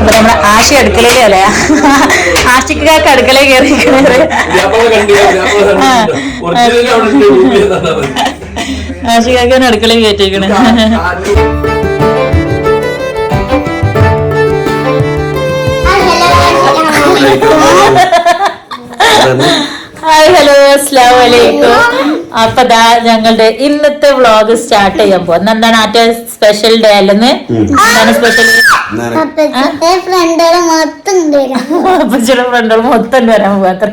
അപ്പൊ നമ്മളെ ആശി അടുക്കളയിലെ അല്ലേ? ആശിക്കാർക്ക് അടുക്കളയിൽ കയറിയിരിക്കുന്നത് ആശിക്കാക്കാണ് അടുക്കളയിൽ കയറ്റിയിരിക്കണേ ഹായ് ഹലോ. അസ്സലാമു വലൈക്കും അപ്പൊ ദാ ഞങ്ങളുടെ ഇന്നത്തെ വ്ളോഗ് സ്റ്റാർട്ട് ചെയ്യാൻ പോകും എന്താണ് ആറ്റ സ്പെഷ്യൽ ഡേ അല്ലെന്ന്? എന്താണ് സ്പെഷ്യൽ ഫ്രണ്ടുകൾ മൊത്തം ഫ്രണ്ടുകൾ മൊത്തം വരാൻ പോകാത്ര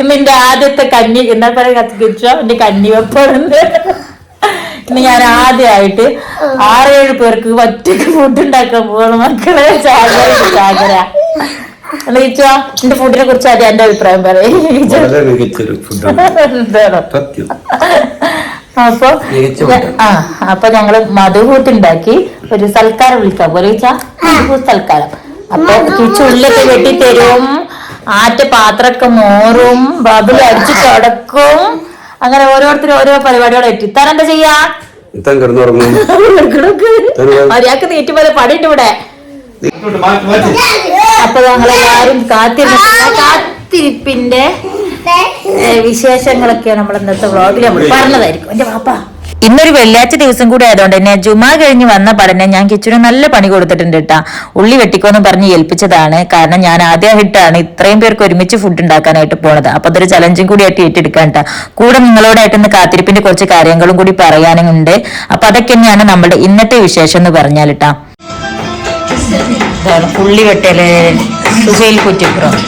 ഇന്നിന്റെ ആദ്യത്തെ കഞ്ഞി എന്താ പറയാ കത്തിച്ചോ എന്റെ കഞ്ഞി വെപ്പുണ്ട് ഇന്ന് ഞാൻ ആദ്യമായിട്ട് ആറേഴ് പേർക്ക് ഒറ്റയ്ക്ക് ഫുഡ് ഉണ്ടാക്കാൻ പോകണം മക്കളെ. ചാകര ചാകര എന്റെ ഫുഡിനെ കുറിച്ച് ആദ്യം എന്റെ അഭിപ്രായം പറയും. അപ്പൊ ആ അപ്പൊ ഞങ്ങൾ മധുഹൂത്ത് ഉണ്ടാക്കി ഒരു സൽക്കാരം വിളിക്കാം. പോലെ സൽക്കാരം. അപ്പൊ ചുള്ളൊക്കെ വെട്ടി തരും. ആറ്റ പാത്രമൊക്കെ മോറും ബബിൾ അടിച്ചു തുടക്കും. അങ്ങനെ ഓരോരുത്തരും ഓരോ പരിപാടികളെ എത്തി താൻ എന്താ ചെയ്യാ? മര്യാദയ്ക്ക് നീറ്റ് പോലെ പണിയിട്ട് ഇവിടെ അപ്പൊ ഞങ്ങളെല്ലാരും കാത്തിരുന്ന കാത്തിരിപ്പിന്റെ ഏ, വിശേഷങ്ങളൊക്കെയാണ് നമ്മൾ ഇന്നത്തെ വ്ളോഗിൽ നമ്മൾ പറഞ്ഞതായിരിക്കും. എന്റെ പാപ്പ ഇന്നൊരു വെള്ളിയാഴ്ച ദിവസം കൂടി ആയതുകൊണ്ട് തന്നെ ജുമാ കഴിഞ്ഞ് വന്ന പഠനം ഞാൻ കിച്ചുന് നല്ല പണി കൊടുത്തിട്ടുണ്ട് കേട്ടാ ഉള്ളി വെട്ടിക്കോന്ന് പറഞ്ഞ് ഏൽപ്പിച്ചതാണ്. കാരണം ഞാൻ ആദ്യമായിട്ടാണ് ഇത്രയും പേർക്ക് ഒരുമിച്ച് ഫുഡ് ഉണ്ടാക്കാനായിട്ട് പോണത്. അപ്പൊ അതൊരു ചലഞ്ചും കൂടി ആയിട്ട് ഏറ്റെടുക്കാൻ കേട്ടാ കൂടെ നിങ്ങളോടായിട്ട് ഇന്ന് കാത്തിരിപ്പിന്റെ കുറച്ച് കാര്യങ്ങളും കൂടി പറയാനുണ്ട്. അപ്പൊ അതൊക്കെ തന്നെയാണ് നമ്മുടെ ഇന്നത്തെ വിശേഷം എന്ന് പറഞ്ഞാലിട്ടാ ഇതാണ് പുള്ളി വെട്ടൽ സുഹൈൽ കുറ്റിപ്പുറം.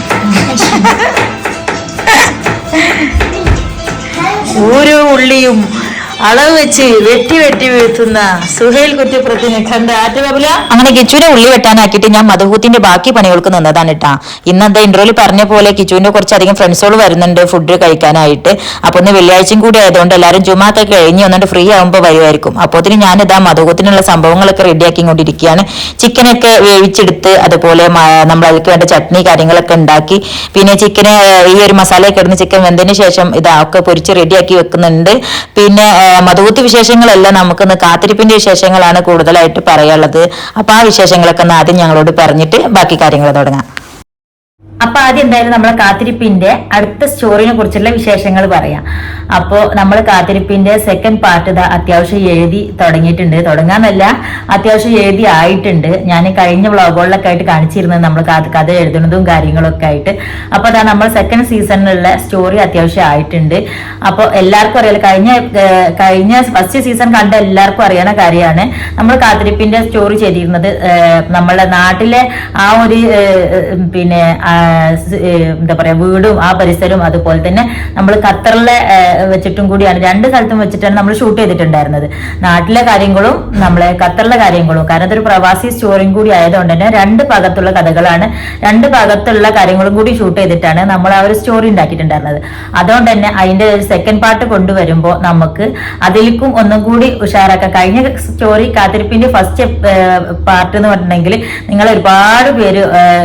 ഓരോ ഉള്ളിയും അളവ് വെച്ച് വെട്ടി വെട്ടി വീഴ്ത്തുന്ന സുഹൈൽ കുറ്റിപ്പുറത്തിന് കണ്ട അങ്ങനെ കിച്ചുവിനെ ഉള്ളി വെട്ടാനാക്കിയിട്ട് ഞാൻ മധുഹൂത്തിന്റെ ബാക്കി പണികൾക്ക് നിന്നതാണ് കേട്ടാ. ഇന്ന് എന്താ ഇന്റർവ്യൂൽ പറഞ്ഞ പോലെ കിച്ചുവിന്റെ കുറച്ചധികം ഫ്രണ്ട്സുകൾ വരുന്നുണ്ട് ഫുഡ് കഴിക്കാനായിട്ട്. അപ്പൊ ഒന്ന് വെള്ളിയാഴ്ചയും കൂടി ആയതുകൊണ്ട് എല്ലാവരും ജുമാത്തൊക്കെ കഴിഞ്ഞ് വന്നിട്ട് ഫ്രീ ആകുമ്പോൾ വരുമായിരിക്കും. അപ്പോത്തിന് ഞാൻ ഇതാ മധുഹൂത്തിനുള്ള സംഭവങ്ങളൊക്കെ റെഡിയാക്കി കൊണ്ടിരിക്കുകയാണ് ചിക്കനൊക്കെ വേവിച്ചെടുത്ത് അതുപോലെ നമ്മൾ അതിലേക്ക് വേണ്ട ചട്നി കാര്യങ്ങളൊക്കെ ഉണ്ടാക്കി. പിന്നെ ചിക്കനെ ഈ ഒരു മസാലയൊക്കെ ഇടുന്ന ചിക്കൻ വെന്തതിന് ശേഷം ഇതാ ഒക്കെ പൊരിച്ച് റെഡിയാക്കി വെക്കുന്നുണ്ട്. പിന്നെ മധുകൂത്ത് വിശേഷങ്ങളെല്ലാം നമുക്കിന്ന് കാത്തിരിപ്പിന്റെ വിശേഷങ്ങളാണ് കൂടുതലായിട്ട് പറയാനുള്ളത്. അപ്പൊ ആ വിശേഷങ്ങളൊക്കെ ഒന്ന് ആദ്യം ഞങ്ങളോട് പറഞ്ഞിട്ട് ബാക്കി കാര്യങ്ങൾ തുടങ്ങാം. അപ്പൊ ആദ്യം എന്തായാലും നമ്മളെ കാത്തിരിപ്പിന്റെ അടുത്ത സ്റ്റോറിനെ കുറിച്ചുള്ള വിശേഷങ്ങൾ പറയാം. അപ്പോ നമ്മൾ കാത്തിരിപ്പിന്റെ സെക്കൻഡ് പാർട്ട് അത്യാവശ്യം എഴുതി തുടങ്ങിയിട്ടുണ്ട്. തുടങ്ങാന്നല്ല അത്യാവശ്യം എഴുതി ആയിട്ടുണ്ട്. ഞാൻ കഴിഞ്ഞ വ്ളോഗുകളിലൊക്കെ ആയിട്ട് കാണിച്ചിരുന്നത് നമ്മൾ കഥ എഴുതുന്നതും കാര്യങ്ങളൊക്കെ ആയിട്ട്. അപ്പൊ അതാ നമ്മൾ സെക്കൻഡ് സീസണിലുള്ള സ്റ്റോറി അത്യാവശ്യം ആയിട്ടുണ്ട്. അപ്പോൾ എല്ലാവർക്കും അറിയാലോ കഴിഞ്ഞ കഴിഞ്ഞ ഫസ്റ്റ് സീസൺ കണ്ട എല്ലാവർക്കും അറിയണ കാര്യമാണ്. നമ്മൾ കാത്തിരിപ്പിന്റെ സ്റ്റോറി ചെയ്തിരുന്നത് നമ്മളെ നാട്ടിലെ ആ ഒരു പിന്നെ എന്താ പറയാ വീടും ആ പരിസരവും അതുപോലെ തന്നെ നമ്മൾ ഖത്തറിലെ വെച്ചിട്ടും കൂടിയാണ്. രണ്ട് സ്ഥലത്തും വെച്ചിട്ടാണ് നമ്മൾ ഷൂട്ട് ചെയ്തിട്ടുണ്ടായിരുന്നത്. നാട്ടിലെ കാര്യങ്ങളും നമ്മളെ ഖത്തറിലെ കാര്യങ്ങളും. കാരണം അതൊരു പ്രവാസി സ്റ്റോറിയും കൂടി ആയതുകൊണ്ട് തന്നെ രണ്ട് ഭാഗത്തുള്ള കഥകളാണ് രണ്ട് ഭാഗത്തുള്ള കാര്യങ്ങളും കൂടി ഷൂട്ട് ചെയ്തിട്ടാണ് നമ്മൾ ആ ഒരു സ്റ്റോറി ഉണ്ടാക്കിയിട്ടുണ്ടായിരുന്നത്. അതുകൊണ്ട് തന്നെ അതിന്റെ സെക്കൻഡ് പാർട്ട് കൊണ്ടുവരുമ്പോൾ നമുക്ക് അതിലേക്കും ഒന്നും കൂടി ഉഷാറാക്കാം. കഴിഞ്ഞ സ്റ്റോറി കാത്തിരിപ്പിന്റെ ഫസ്റ്റ് പാർട്ട് എന്ന് പറഞ്ഞിട്ടുണ്ടെങ്കിൽ നിങ്ങൾ ഒരുപാട് പേര്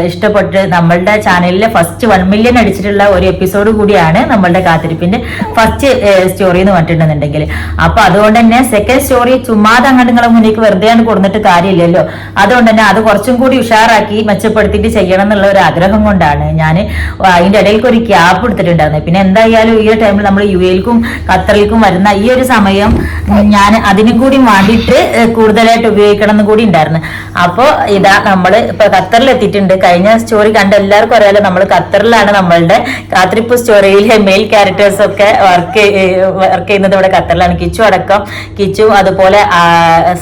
ഇഷ്ടപ്പെട്ട് നമ്മളുടെ ചാനലിലെ ഫസ്റ്റ് വൺ മില്യൺ അടിച്ചിട്ടുള്ള ഒരു എപ്പിസോഡ് കൂടിയാണ് നമ്മളുടെ കാത്തിരിപ്പിന്റെ ഫസ്റ്റ് സ്റ്റോറി എന്ന് പറഞ്ഞിട്ടുണ്ടെന്നുണ്ടെങ്കിൽ. അപ്പൊ അതുകൊണ്ട് തന്നെ സെക്കൻഡ് സ്റ്റോറി ചുമ്മാതെ അങ്ങോട്ട് നിങ്ങളെ മുന്നിലേക്ക് വെറുതെ ആണ് കൊടുത്തിട്ട് കാര്യമില്ലല്ലോ. അതുകൊണ്ട് തന്നെ അത് കുറച്ചും കൂടി ഉഷാറാക്കി മെച്ചപ്പെടുത്തിയിട്ട് ചെയ്യണം എന്നുള്ള ഒരു ആഗ്രഹം കൊണ്ടാണ് ഞാൻ അതിന്റെ ഇടയിൽ ഒരു ക്യാപ്പ് എടുത്തിട്ടുണ്ടായിരുന്നത്. പിന്നെ എന്തായാലും ഈ ടൈമിൽ നമ്മൾ യു എയിൽക്കും ഖത്തറിൽക്കും വരുന്ന ഈ ഒരു സമയം ഞാൻ അതിനും കൂടി വേണ്ടിയിട്ട് കൂടുതലായിട്ട് ഉപയോഗിക്കണം എന്ന് കൂടി ഉണ്ടായിരുന്നു. അപ്പോ ഇതാ നമ്മൾ ഇപ്പൊ ഖത്തറിൽ എത്തിയിട്ടുണ്ട് കഴിഞ്ഞ സ്റ്റോറി കണ്ട എല്ലാവർക്കും അറിയാലോ നമ്മൾ ഖത്തറിലാണ് നമ്മളുടെ. കാത്തിരിപ്പ് സ്റ്റോറിയിലെ മെയിൽ ക്യാരക്ടേഴ്സ് ഒക്കെ വർക്ക് വർക്ക് ചെയ്യുന്നത് ഇവിടെ ഖത്തറിലാണ്. കിച്ചു അടക്കം. കിച്ചു അതുപോലെ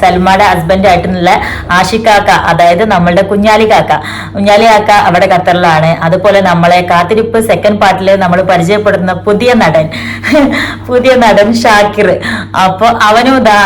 സൽമാന്റെ ഹസ്ബൻഡ് ആയിട്ടുള്ള ആഷിക്കാക്ക അതായത് നമ്മളുടെ കുഞ്ഞാലി കാക്ക. കുഞ്ഞാലി കാക്ക അവിടെ ഖത്തറിലാണ്. അതുപോലെ നമ്മളെ കാത്തിരിപ്പ് സെക്കൻഡ് പാർട്ടിൽ നമ്മൾ പരിചയപ്പെടുന്ന പുതിയ നടൻ. പുതിയ നടൻ ഷാക്കിർ. അപ്പൊ അവനും ഇതാ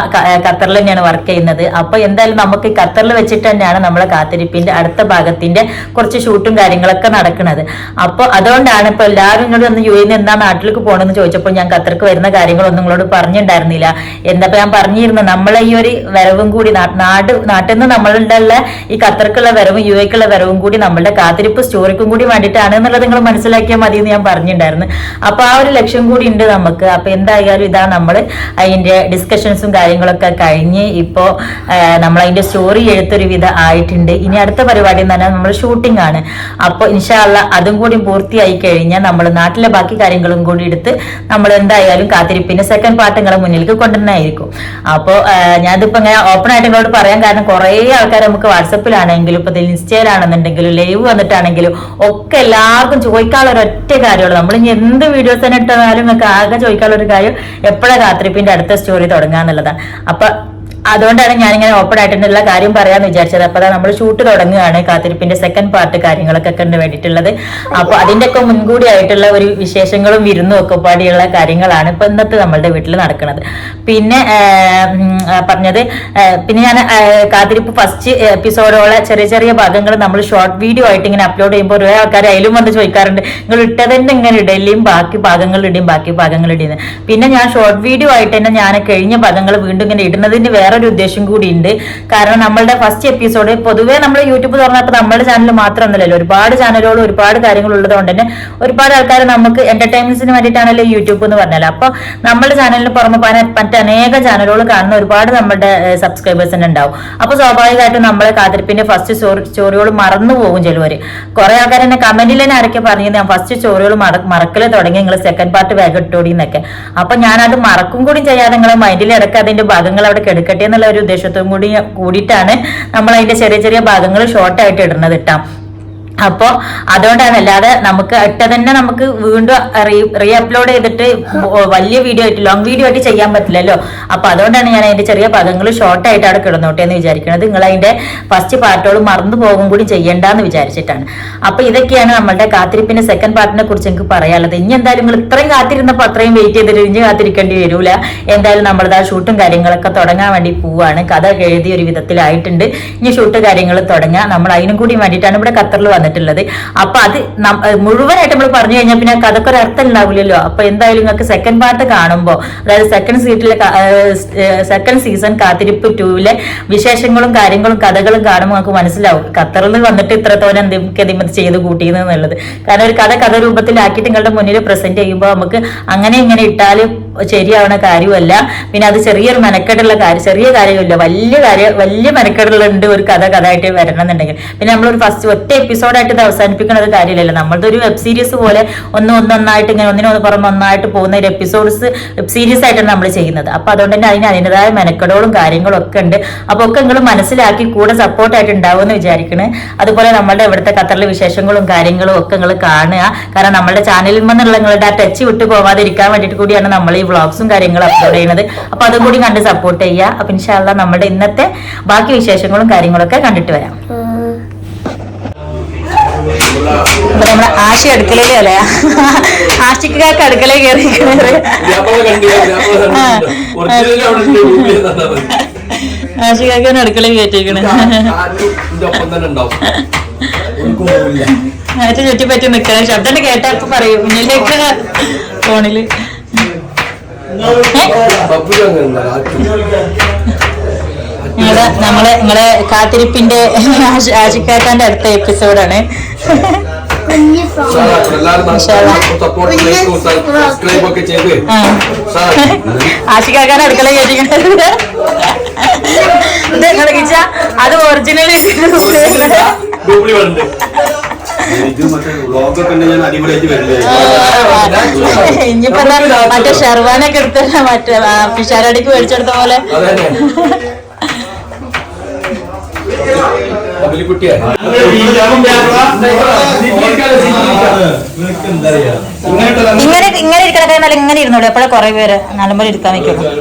ഖത്തറിൽ തന്നെയാണ് വർക്ക് ചെയ്യുന്നത്. അപ്പൊ എന്തായാലും നമുക്ക് ഖത്തറിൽ വെച്ചിട്ട് തന്നെയാണ് നമ്മളെ കാത്തിരിപ്പിന്റെ അടുത്ത ഭാഗത്തിന്റെ കുറച്ച് ഷൂട്ടും കാര്യങ്ങളൊക്കെ നടക്കുന്നത്. അപ്പോൾ അതുകൊണ്ടാണ് ഇപ്പൊ എല്ലാവരും ഇങ്ങോട്ട് ഒന്ന് യു എന്ന് എന്താ നാട്ടിലേക്ക് പോകണമെന്ന് ചോദിച്ചപ്പോൾ ഞാൻ ഖത്തർക്ക് വരുന്ന കാര്യങ്ങളൊന്നും നിങ്ങളോട് പറഞ്ഞിട്ടുണ്ടായിരുന്നില്ല എന്താ ഞാൻ പറഞ്ഞിരുന്നു നമ്മളെ ഈ ഒരു വരവും കൂടി നാട് നാട്ടിൽ നിന്ന് നമ്മളുടെ ഈ ഖത്തർക്കുള്ള വരവും യു എക്കുള്ള വരവും കൂടി നമ്മളുടെ കാത്തിരിപ്പ് സ്റ്റോറിക്കും കൂടി വേണ്ടിയിട്ടാണ് എന്നുള്ളത് നിങ്ങൾ മനസ്സിലാക്കിയാൽ മതി എന്ന് ഞാൻ പറഞ്ഞിട്ടുണ്ടായിരുന്നു അപ്പൊ ആ ഒരു ലക്ഷ്യം കൂടി ഉണ്ട് നമുക്ക്. അപ്പൊ എന്തായാലും ഇതാ നമ്മൾ അതിന്റെ ഡിസ്കഷൻസും കാര്യങ്ങളൊക്കെ കഴിഞ്ഞ് ഇപ്പോ നമ്മൾ അതിന്റെ സ്റ്റോറി എഴുത്തൊരു വിധ ആയിട്ടുണ്ട്. ഇനി അടുത്ത പരിപാടി എന്ന് പറഞ്ഞാൽ നമ്മൾ ഷൂട്ടിംഗ് ആണ്. അപ്പോൾ ഇൻഷാല്ല അതും കൂടി പൂർത്തിയായി കഴിഞ്ഞാൽ നമ്മൾ നാട്ടിലെ ബാക്കി കാര്യങ്ങളും കൂടി എടുത്ത് നമ്മൾ എന്തായാലും കാത്തിരിപ്പിന്റെ സെക്കൻഡ് പാർട്ട് നിങ്ങളെ മുന്നിലേക്ക് കൊണ്ടുവരുന്നതായിരിക്കും അപ്പോൾ ഞാനിപ്പോ ഇങ്ങനെ ഓപ്പൺ ആയിട്ട് നിങ്ങളോട് പറയാൻ കാരണം കുറേ ആൾക്കാർ നമുക്ക് വാട്സപ്പിലാണെങ്കിലും ഇപ്പൊ ഇൻസ്റ്റയിലാണെന്നുണ്ടെങ്കിലും ലൈവ് വന്നിട്ടാണെങ്കിലും ഒക്കെ എല്ലാവർക്കും ചോദിക്കാനുള്ള ഒരൊറ്റ കാര്യമുള്ളൂ. നമ്മൾ ഇനി എന്ത് വീഡിയോസ് തന്നെ ഇട്ടാലും നിങ്ങൾക്ക് ആകെ ചോദിക്കാനുള്ള ഒരു കാര്യം എപ്പോഴാണ് കാത്തിരിപ്പിന്റെ അടുത്ത സ്റ്റോറി തുടങ്ങാന്നുള്ളതാണ്. അപ്പൊ അതുകൊണ്ടാണ് ഞാൻ ഞാനിങ്ങനെ ഓപ്പൺ ആയിട്ടുള്ള കാര്യം പറയാന്ന് വിചാരിച്ചത്. അപ്പൊ നമ്മൾ ഷൂട്ട് തുടങ്ങുകയാണ് കാത്തിരിപ്പിന്റെ സെക്കൻഡ് പാർട്ട് കാര്യങ്ങളൊക്കെ കണ്ട് വേണ്ടിയിട്ടുള്ളത്. അപ്പൊ അതിന്റെ ഒക്കെ മുൻകൂടി ആയിട്ടുള്ള ഒരു വിശേഷങ്ങളും വിരുന്നും ഒക്കെ പാടിയുള്ള കാര്യങ്ങളാണ് ഇപ്പൊ ഇന്നത്തെ നമ്മളുടെ വീട്ടിൽ നടക്കുന്നത്. പിന്നെ പറഞ്ഞത് പിന്നെ ഞാൻ കാത്തിരിപ്പ് ഫസ്റ്റ് എപ്പിസോഡോളെ ചെറിയ ചെറിയ ഭാഗങ്ങൾ നമ്മൾ ഷോർട്ട് വീഡിയോ ആയിട്ട് ഇങ്ങനെ അപ്ലോഡ് ചെയ്യുമ്പോൾ ഒരേ ആൾക്കാർ അതിലും വന്ന് ചോദിക്കാറുണ്ട്. നിങ്ങൾ ഇട്ടതന്നെ ഇങ്ങനെ ഇടയിലും ബാക്കി ഭാഗങ്ങൾ ഇടും ബാക്കി ഭാഗങ്ങൾ ഇടുന്നത് പിന്നെ ഞാൻ ഷോർട്ട് വീഡിയോ ആയിട്ട് തന്നെ ഞാൻ കഴിഞ്ഞ ഭാഗങ്ങൾ വീണ്ടും ഇങ്ങനെ ഇടുന്നതിന്റെ വേറൊരു ഉദ്ദേശം കൂടിയുണ്ട്. കാരണം നമ്മളുടെ ഫസ്റ്റ് എപ്പിസോഡ് പൊതുവേ നമ്മൾ യൂട്യൂബ് തുറന്നപ്പോൾ നമ്മുടെ ചാനൽ മാത്രമൊന്നുമല്ലല്ലോ. ഒരുപാട് ചാനലുകളും ഒരുപാട് കാര്യങ്ങൾ ഉള്ളതുകൊണ്ട് തന്നെ ഒരുപാട് ആൾക്കാർ നമുക്ക് എന്റർടൈൻമെന്റ്സിന് വേണ്ടിയിട്ടാണല്ലോ യൂട്യൂബ് എന്ന് പറഞ്ഞാൽ അപ്പൊ നമ്മുടെ ചാനലിന് പുറമെ മറ്റനേക ചാനലുകൾ കാണുന്ന ഒരുപാട് നമ്മുടെ സബ്സ്ക്രൈബേഴ്സ് തന്നെ ഉണ്ടാവും. അപ്പൊ സ്വാഭാവികമായിട്ടും നമ്മളെ കാത്തിരിപ്പിന്റെ ഫസ്റ്റ് സ്റ്റോറികൾ മറന്നു പോകും ചിലവർ കുറെ ആൾക്കാർ എന്നെ കമന്റിൽ തന്നെ ആരൊക്കെ പറഞ്ഞത് ഞാൻ ഫസ്റ്റ് സ്റ്റോറികൾ മറക്കൽ തുടങ്ങി. നിങ്ങൾ സെക്കൻഡ് പാർട്ട് വേഗം ഇട്ടോടി എന്നൊക്കെ. അപ്പൊ ഞാനത് മറക്കും കൂടി ചെയ്യാതെ നിങ്ങളെ മൈൻഡിൽ ഇടയ്ക്ക് അതിന്റെ ഭാഗങ്ങൾ അവിടെ കിടക്കട്ടെ എന്നുള്ള ഒരു ഉദ്ദേശത്തോടും കൂടി കൂടിയിട്ടാണ് നമ്മൾ അതിന്റെ ചെറിയ ചെറിയ ഭാഗങ്ങൾ ഷോർട്ട് ആയിട്ട് ഇടുന്നത് ഇട്ടാം അപ്പോ അതുകൊണ്ടാണ് അല്ലാതെ നമുക്ക് ഇട്ട തന്നെ നമുക്ക് വീണ്ടും റീ അപ്ലോഡ് ചെയ്തിട്ട് വലിയ വീഡിയോ ആയിട്ട് ലോങ് വീഡിയോ ആയിട്ട് ചെയ്യാൻ പറ്റില്ലല്ലോ. അപ്പൊ അതുകൊണ്ടാണ് ഞാൻ അതിന്റെ ചെറിയ പദങ്ങൾ ഷോർട്ട് ആയിട്ട് അവിടെ കിടന്നോട്ടെ എന്ന് വിചാരിക്കുന്നത്. നിങ്ങൾ അതിന്റെ ഫസ്റ്റ് പാർട്ടുകൾ മറന്നു പോകും കൂടി ചെയ്യണ്ടെന്ന് വിചാരിച്ചിട്ടാണ്. അപ്പൊ ഇതൊക്കെയാണ് നമ്മളുടെ കാത്തിരിപ്പിന്റെ സെക്കൻഡ് പാർട്ടിനെ കുറിച്ച് എനിക്ക് പറയാനുള്ളത്. ഇനി എന്തായാലും നിങ്ങൾ ഇത്രയും കാത്തിരുന്നപ്പോൾ അത്രയും വെയിറ്റ് ചെയ്തിട്ട് ഇനി കാത്തിരിക്കേണ്ടി വരൂല. എന്തായാലും നമ്മളത് ആ ഷൂട്ടും കാര്യങ്ങളൊക്കെ തുടങ്ങാൻ വേണ്ടി പോവാണ്. കഥ എഴുതിയ ഒരു വിധത്തിലായിട്ടുണ്ട്. ഇനി ഷൂട്ട് കാര്യങ്ങൾ തുടങ്ങാം. നമ്മൾ അതിനും കൂടി വേണ്ടിയിട്ടാണ് ഇവിടെ ഖത്തറിൽ വന്നിട്ടുള്ളത്. അപ്പൊ അത് മുഴുവനായിട്ട് നമ്മൾ പറഞ്ഞു കഴിഞ്ഞാൽ പിന്നെ കഥക്കൊരു അർത്ഥം ഉണ്ടാവില്ലല്ലോ അപ്പൊ എന്തായാലും നിങ്ങൾക്ക് സെക്കൻഡ് പാർട്ട് കാണുമ്പോൾ അതായത് സെക്കൻഡ് സീറ്റിലെ സെക്കൻഡ് സീസൺ കാത്തിരിപ്പ് ടൂവിലെ വിശേഷങ്ങളും കാര്യങ്ങളും കഥകളും കാണുമ്പോൾ നമുക്ക് മനസ്സിലാവും. ഖത്തറിൽ വന്നിട്ട് ഇത്രത്തോളം എന്തൊക്കെ ചെയ്ത് കൂട്ടിയെന്നുള്ളത് കാരണം ഒരു കഥ കഥ രൂപത്തിലാക്കിയിട്ട് നിങ്ങളുടെ മുന്നിൽ പ്രസന്റ് ചെയ്യുമ്പോൾ നമുക്ക് അങ്ങനെ ഇങ്ങനെ ഇട്ടാൽ ശരിയാവണ കാര്യമല്ല. പിന്നെ അത് ചെറിയൊരു മെനക്കെട്ടുള്ള കാര്യം ചെറിയ കാര്യമില്ല. വലിയ കാര്യം വലിയ മെനക്കെടുകളുണ്ട് ഒരു കഥ കഥ ആയിട്ട് വരണം എന്നുണ്ടെങ്കിൽ പിന്നെ നമ്മളൊരു ഫസ്റ്റ് ഒറ്റ എപ്പിസോഡായിട്ട് ഇത് അവസാനിപ്പിക്കുന്ന ഒരു കാര്യമില്ലല്ലോ. നമ്മളത് വെബ് സീരീസ് പോലെ ഒന്ന് ഒന്നൊന്നായിട്ട് ഇങ്ങനെ ഒന്നിനൊന്ന് പുറമെ ഒന്നായിട്ട് പോകുന്ന ഒരു എപ്പിസോഡ്സ് വെബ് സീരീസ് ആയിട്ടാണ് നമ്മൾ ചെയ്യുന്നത്. അപ്പൊ അതുകൊണ്ട് തന്നെ അതിന് അതിന്റെതായ മെനക്കെടുകളും കാര്യങ്ങളും ഒക്കെ ഉണ്ട്. അപ്പൊ ഒക്കെ നിങ്ങൾ മനസ്സിലാക്കി കൂടെ സപ്പോർട്ടായിട്ട് ഉണ്ടാവും എന്ന് വിചാരിക്കണ്. അതുപോലെ നമ്മളുടെ ഇവിടുത്തെ ഖത്തറിലെ വിശേഷങ്ങളും കാര്യങ്ങളും ഒക്കെ നിങ്ങൾ കാണുക. കാരണം നമ്മുടെ ചാനലിൽ നിന്നുള്ള നിങ്ങളുടെ ആ ടച്ച് വിട്ടു പോവാതിരിക്കാൻ വേണ്ടിയിട്ട് കൂടിയാണ് നമ്മൾ ഈ വ്ളോഗ്സും കാര്യങ്ങളും അപ്ലോഡ് ചെയ്യുന്നത്. അപ്പൊ അതും കൂടി കണ്ട് സപ്പോർട്ട് ചെയ്യുക. അപ്പൊ ഇൻഷാല്ല നമ്മുടെ ഇന്നത്തെ ബാക്കി വിശേഷങ്ങളും കാര്യങ്ങളൊക്കെ കണ്ടിട്ട് വരാം. അപ്പൊ നമ്മുടെ ആശി അടുക്കളയിൽ അല്ലേ? ആശിക്കാർക്ക് അടുക്കളയിൽ കയറി ആശിക്കാക്കാൻ അടുക്കളയിൽ കയറ്റിക്കണ് ചുറ്റിപ്പറ്റി നിക്കണേ. ശബ്ദം കേട്ടാ ഇപ്പൊ പറയും. മുന്നിലേക്ക് ഫോണിൽ. നിങ്ങളെ നമ്മളെ നിങ്ങളെ കാത്തിരിപ്പിന്റെ ആശി- ആശിക്കാക്കാന്റെ അടുത്ത എപ്പിസോഡാണ്. ആശിക്കാക്കാൻ അടുക്കള കേട്ടിട്ടുണ്ട് അത് ഒറിജിനൽ ഡ്യൂപ്ലി മറ്റേ ഇനിയിപ്പോ ഷെർവാനൊക്കെ എടുത്തല്ല മറ്റേ പിഷാരടിക്ക് മേടിച്ചെടുത്ത പോലെ. ഇങ്ങനെ ഇങ്ങനെ ഇരിക്കണ നല്ല ഇങ്ങനെ ഇരുന്നോളൂ. എപ്പോഴാ കൊറേ പേര് നല്ലപോലെ ഇരിക്കാൻ വെക്കുള്ളൂ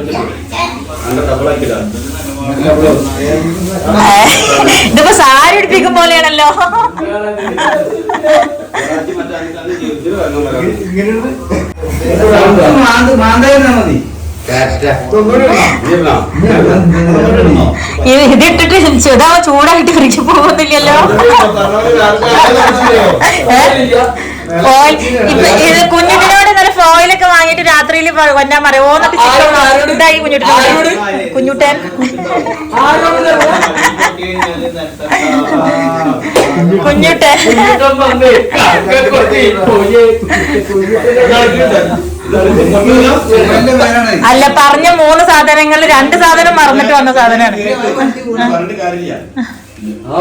ഇതിപ്പോ സാരി പോലെയാണല്ലോ? ഇത് ഇതിട്ടിട്ട് ചെതാവ ചൂടായിട്ട് ഫ്രിഡ്ജ് പോകുന്നില്ലല്ലോ. ഫോയിൽ നല്ല ഫോയിലൊക്കെ വാങ്ങിയിട്ട് രാത്രിയിൽ കൊന്നാൻ മറിയോ? ഇതായി കുഞ്ഞുട്ടൻ. കുഞ്ഞുട്ടൻ കുഞ്ഞുട്ടൻ. അല്ല പറഞ്ഞ മൂന്ന് സാധനങ്ങളിൽ രണ്ട് സാധനം മറന്നിട്ട് വന്ന സാധനമാണ്. ആ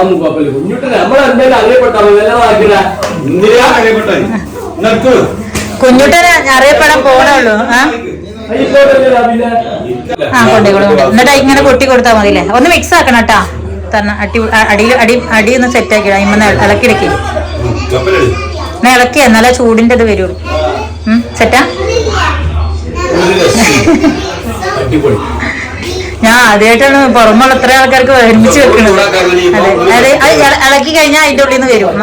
കുഞ്ഞുട്ടൻ നമ്മളെന്തായാലും അറിയപ്പെട്ടാ? അറിയപ്പെട്ടു? നിർത്ത്. കുഞ്ഞുട്ടൻ അറിയപ്പെടാൻ പോണുള്ളൂ ആ? ആ കൊണ്ടേ എന്നിട്ട് ഇങ്ങനെ പൊട്ടി കൊടുത്താൽ മതില്ലേ ഒന്ന് മിക്സ് ആക്കണം കേട്ടാ. തന്നെ അടി അടിയിൽ അടി അടി ഒന്ന് സെറ്റ് ആക്കി ഇമ്മന്ന് ഇളക്കിടക്കി. എന്നാ ഇളക്കി എന്നാലേ ചൂടിന്റെ ഇത് വരുള്ളൂ. സെറ്റാ അടിപൊളി. ഞാൻ ആദ്യമായിട്ടാണ് പുറമുള്ള ഇത്ര ആൾക്കാർക്ക് ഒരുമിച്ച് വെക്കുന്നത് അതെ അതെ അത് ഇളക്കി കഴിഞ്ഞാൽ അതിന്റെ ഉള്ളിൽ നിന്ന് വരും.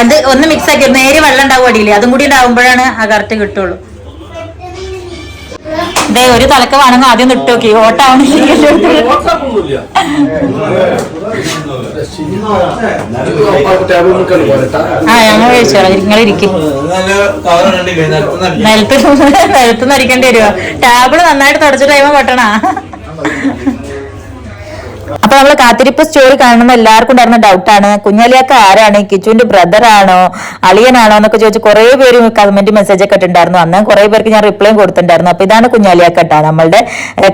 അത് ഒന്ന് മിക്സ് ആക്കി നേരെ വെള്ളം ഉണ്ടാവും അടിയിൽ. അതും കൂടി ഉണ്ടാവുമ്പോഴാണ് ആ കറക്റ്റ് കിട്ടുള്ളൂ. ദേ ഒരു തലക്ക് വേണമെങ്കിൽ ആദ്യം ആ ഞങ്ങൾ കഴിച്ചോളാം. നിങ്ങൾ ഇരിക്കും നിലത്ത് നിലത്ത് നരിക്കേണ്ടി വരുമോ ടാബിൾ നന്നായിട്ട് തുടച്ച ടൈമ കൊട്ടണ അപ്പൊ നമ്മൾ കാത്തിരിപ്പ് സ്റ്റോറി കാണുന്ന എല്ലാവർക്കും ഉണ്ടായിരുന്ന ആണ്. കുഞ്ഞാലിയാക്ക ആരാണ്? കിച്ചുവിന്റെ ബ്രദർ ആണോ? അളിയനാണോ? എന്നൊക്കെ ചോദിച്ചു കുറെ പേര് കമന്റ് മെസ്സേജ് ഒക്കെ ഇട്ടുണ്ടായിരുന്നു അന്ന് കുറെ പേർക്ക് ഞാൻ റിപ്ലൈ കൊടുത്തിട്ടുണ്ടായിരുന്നു. അപ്പൊ ഇതാണ് കുഞ്ഞാലിയാക്ക നമ്മളുടെ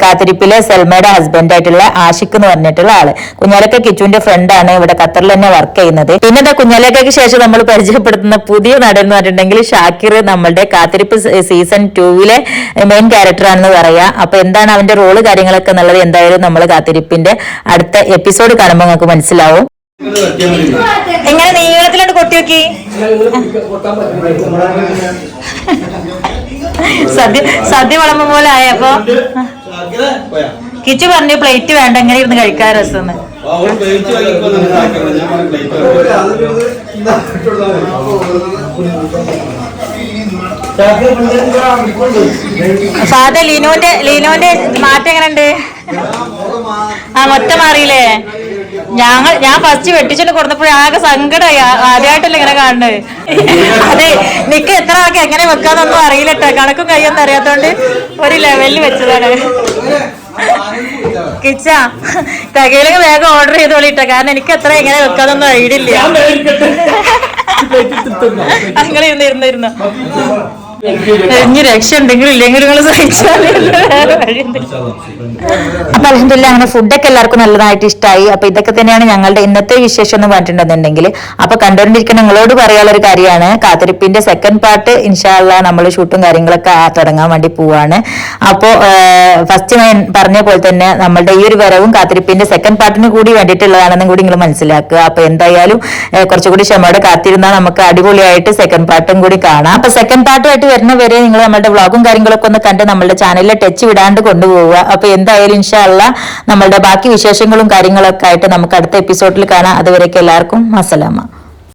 കാത്തിരിപ്പിലെ സെൽമയുടെ ഹസ്ബൻഡ് ആയിട്ടുള്ള ആഷിഖ് എന്ന് പറഞ്ഞിട്ടുള്ള ആൾ. കുഞ്ഞാലിയൊക്കെ കിച്ചുവിന്റെ ഫ്രണ്ട് ആണ്. ഇവിടെ ഖത്തറിൽ തന്നെ വർക്ക് ചെയ്യുന്നത്. പിന്നെ എന്താ ശേഷം നമ്മൾ പരിചയപ്പെടുത്തുന്ന പുതിയ നടൻ എന്ന് പറഞ്ഞിട്ടുണ്ടെങ്കിൽ ഷാക്കിർ നമ്മളുടെ കാത്തിരിപ്പ് സീസൺ ടൂവിലെ മെയിൻ ക്യാരക്ടർ ആണെന്ന് പറയാ. അപ്പൊ എന്താണ് അവന്റെ റോൾ കാര്യങ്ങളൊക്കെ എന്നുള്ളത് എന്തായാലും നമ്മൾ കാത്തിരിപ്പിന്റെ അടുത്ത എപ്പിസോഡ് കാണുമ്പോൾ നിങ്ങൾക്ക് മനസ്സിലാവും. എങ്ങനെ നീളത്തിലോട്ട് കൊട്ടി നോക്കി സദ്യ സദ്യ വിളമ്പ പോലെ ആയപ്പോ കിച്ചു പറഞ്ഞു പ്ലേറ്റ് വേണ്ട എങ്ങനെ ഇരുന്ന് കഴിക്കാൻ രസം. ഫാദർ ലീനോന്റെ ലീനോന്റെ മാറ്റം എങ്ങനെയുണ്ട് ആ മൊത്തം മാറിയില്ലേ? ഞങ്ങൾ ഞാൻ ഫസ്റ്റ് വെട്ടിച്ചോണ്ട് കൊടുത്തപ്പോഴേ ആകെ സങ്കടമായി ആദ്യമായിട്ടല്ലേ ഇങ്ങനെ കാണുന്നത്. അതെ നിക്ക് എത്ര ആൾക്ക് എങ്ങനെ വെക്കാന്നൊന്നും അറിയില്ല കണക്കും കയ്യൊന്നും അറിയാത്തോണ്ട് ഒരു ലെവലിൽ വെച്ചതാണ്. കിച്ച തകയിലൊക്കെ വേഗം ഓർഡർ ചെയ്തോളിട്ട. കാരണം എനിക്ക് എത്ര എങ്ങനെ വെക്കാന്നൊന്നും ഐഡിയ ഇല്ല. അങ്ങനെ ഇരുന്ന് ഇരുന്നിരുന്നു. ഇനി രക്ഷ ഉണ്ടെങ്കിലും ഇല്ലെങ്കിൽ നിങ്ങൾ അപ്പൊ അലഹമില്ല അങ്ങനെ ഫുഡൊക്കെ എല്ലാവർക്കും നല്ലതായിട്ട് ഇഷ്ടമായി അപ്പൊ ഇതൊക്കെ തന്നെയാണ് ഞങ്ങളുടെ ഇന്നത്തെ വിശേഷം എന്ന് പറഞ്ഞിട്ടുണ്ടെന്നുണ്ടെങ്കിൽ. അപ്പൊ കണ്ടുകൊണ്ടിരിക്കുന്ന നിങ്ങളോട് പറയാനുള്ള ഒരു കാര്യമാണ് കാത്തിരിപ്പിന്റെ സെക്കൻഡ് പാർട്ട് ഇൻഷാല്ല നമ്മൾ ഷൂട്ടും കാര്യങ്ങളൊക്കെ തുടങ്ങാൻ വേണ്ടി പോവാണ്. അപ്പോ ഫസ്റ്റ് ഞാൻ പറഞ്ഞ പോലെ തന്നെ നമ്മളുടെ ഈ ഒരു വരവും കാത്തിരിപ്പിന്റെ സെക്കൻഡ് പാർട്ടിന് കൂടി വേണ്ടിയിട്ടുള്ളതാണെന്നും കൂടി നിങ്ങൾ മനസ്സിലാക്കുക. അപ്പൊ എന്തായാലും കുറച്ചുകൂടി ക്ഷമയോടെ കാത്തിരുന്നാൽ നമുക്ക് അടിപൊളിയായിട്ട് സെക്കൻഡ് പാർട്ടും കൂടി കാണാം. അപ്പൊ സെക്കൻഡ് പാർട്ടുമായിട്ട് വരുന്ന വരെ നിങ്ങൾ നമ്മുടെ വ്ളോഗും കാര്യങ്ങളൊക്കെ ഒന്ന് കണ്ട് നമ്മുടെ ചാനലിലെ ടച്ച് വിടാണ്ട് കൊണ്ടുപോവുക. അപ്പൊ എന്തായാലും ഇൻഷാല്ല നമ്മളുടെ ബാക്കി വിശേഷങ്ങളും കാര്യങ്ങളൊക്കെ ആയിട്ട് നമുക്ക് അടുത്ത എപ്പിസോഡിൽ കാണാം. അതുവരേക്കും എല്ലാവർക്കും അസലാമ